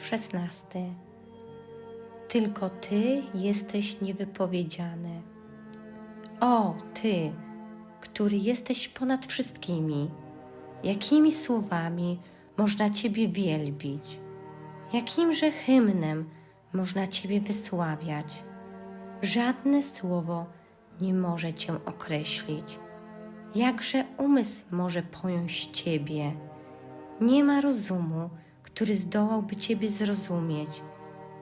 szesnasty. Tylko Ty jesteś niewypowiedziany. O, Ty, który jesteś ponad wszystkimi, jakimi słowami można Ciebie wielbić, jakimże hymnem można Ciebie wysławiać. Żadne słowo nie może Cię określić. Jakże umysł może pojąć Ciebie? Nie ma rozumu, który zdołałby Ciebie zrozumieć.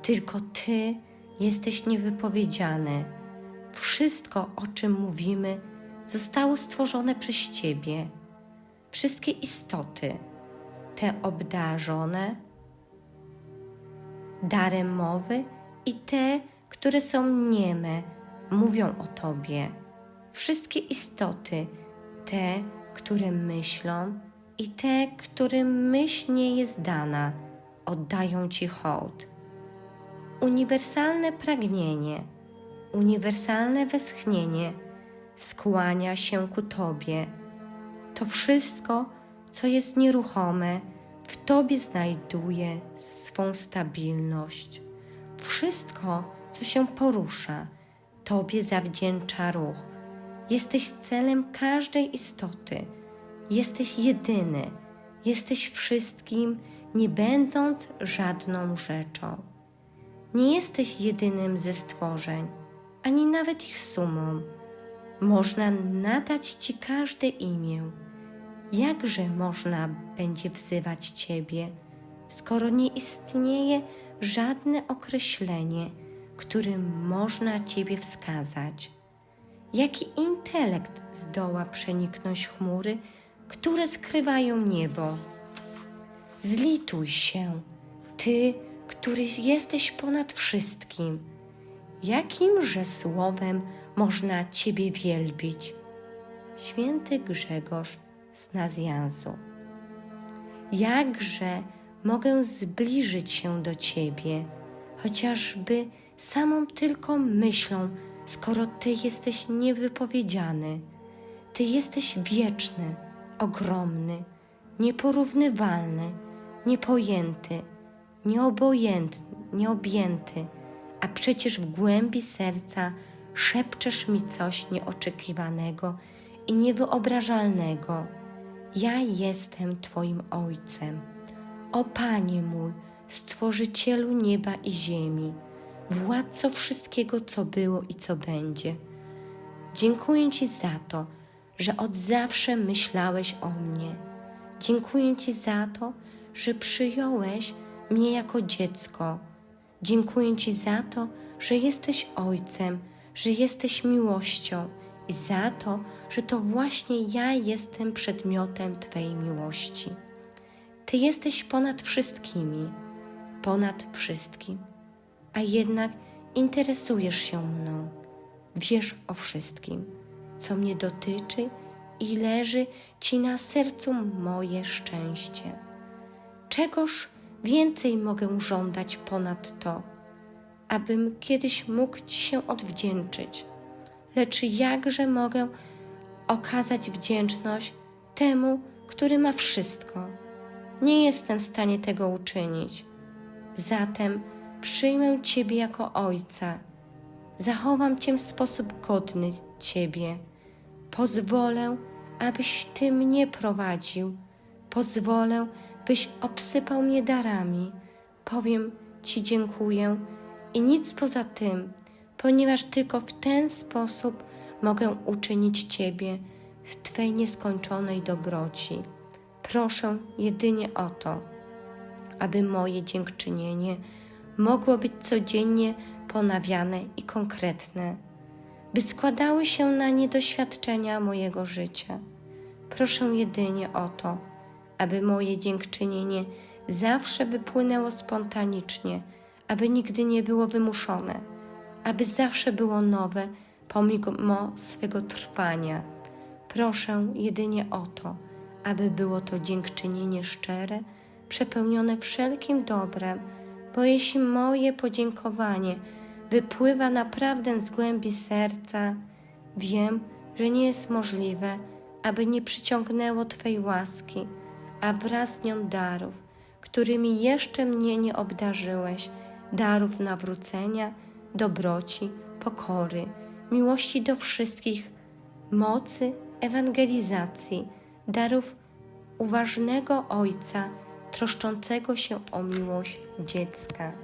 Tylko Ty jesteś niewypowiedziany. Wszystko, o czym mówimy, zostało stworzone przez Ciebie. Wszystkie istoty, te obdarzone darem mowy i te, które są nieme, mówią o Tobie. Wszystkie istoty, te, które myślą i te, którym myśl nie jest dana, oddają Ci hołd. Uniwersalne pragnienie, uniwersalne westchnienie skłania się ku Tobie. To wszystko, co jest nieruchome, w Tobie znajduje swą stabilność. Wszystko, co się porusza, Tobie zawdzięcza ruch. Jesteś celem każdej istoty. Jesteś jedyny. Jesteś wszystkim, nie będąc żadną rzeczą. Nie jesteś jedynym ze stworzeń, ani nawet ich sumą. Można nadać Ci każde imię. Jakże można będzie wzywać Ciebie, skoro nie istnieje żadne określenie, którym można Ciebie wskazać? Jaki intelekt zdoła przeniknąć chmury, które skrywają niebo? Zlituj się, Ty, który jesteś ponad wszystkim. Jakimże słowem można Ciebie wielbić? Święty Grzegorz z Nazjanzu. Jakże mogę zbliżyć się do Ciebie, chociażby samą tylko myślą, skoro Ty jesteś niewypowiedziany. Ty jesteś wieczny, ogromny, nieporównywalny, niepojęty, nieobojętny, nieobjęty, a przecież w głębi serca szepczesz mi coś nieoczekiwanego i niewyobrażalnego. Ja jestem Twoim Ojcem. O Panie mój, Stworzycielu nieba i ziemi, Władco wszystkiego, co było i co będzie. Dziękuję Ci za to, że od zawsze myślałeś o mnie. Dziękuję Ci za to, że przyjąłeś mnie jako dziecko. Dziękuję Ci za to, że jesteś Ojcem, że jesteś miłością i za to, że to właśnie ja jestem przedmiotem Twojej miłości. Ty jesteś ponad wszystkimi, ponad wszystkim, a jednak interesujesz się mną. Wiesz o wszystkim, co mnie dotyczy i leży Ci na sercu moje szczęście. Czegoż więcej mogę żądać ponad to, abym kiedyś mógł Ci się odwdzięczyć? Lecz jakże mogę okazać wdzięczność temu, który ma wszystko? Nie jestem w stanie tego uczynić. Zatem przyjmę Ciebie jako Ojca. Zachowam Cię w sposób godny Ciebie. Pozwolę, abyś Ty mnie prowadził. Pozwolę, byś obsypał mnie darami. Powiem Ci dziękuję i nic poza tym, ponieważ tylko w ten sposób mogę uczynić Ciebie w Twej nieskończonej dobroci. Proszę jedynie o to, aby moje dziękczynienie mogło być codziennie ponawiane i konkretne, by składały się na nie doświadczenia mojego życia. Proszę jedynie o to, aby moje dziękczynienie zawsze wypłynęło spontanicznie, aby nigdy nie było wymuszone, aby zawsze było nowe pomimo swego trwania. Proszę jedynie o to, aby było to dziękczynienie szczere, przepełnione wszelkim dobrem, bo jeśli moje podziękowanie wypływa naprawdę z głębi serca, wiem, że nie jest możliwe, aby nie przyciągnęło Twej łaski, a wraz z nią darów, którymi jeszcze mnie nie obdarzyłeś, darów nawrócenia, dobroci, pokory, miłości do wszystkich, mocy, ewangelizacji, darów uważnego Ojca, troszczącego się o miłość dziecka.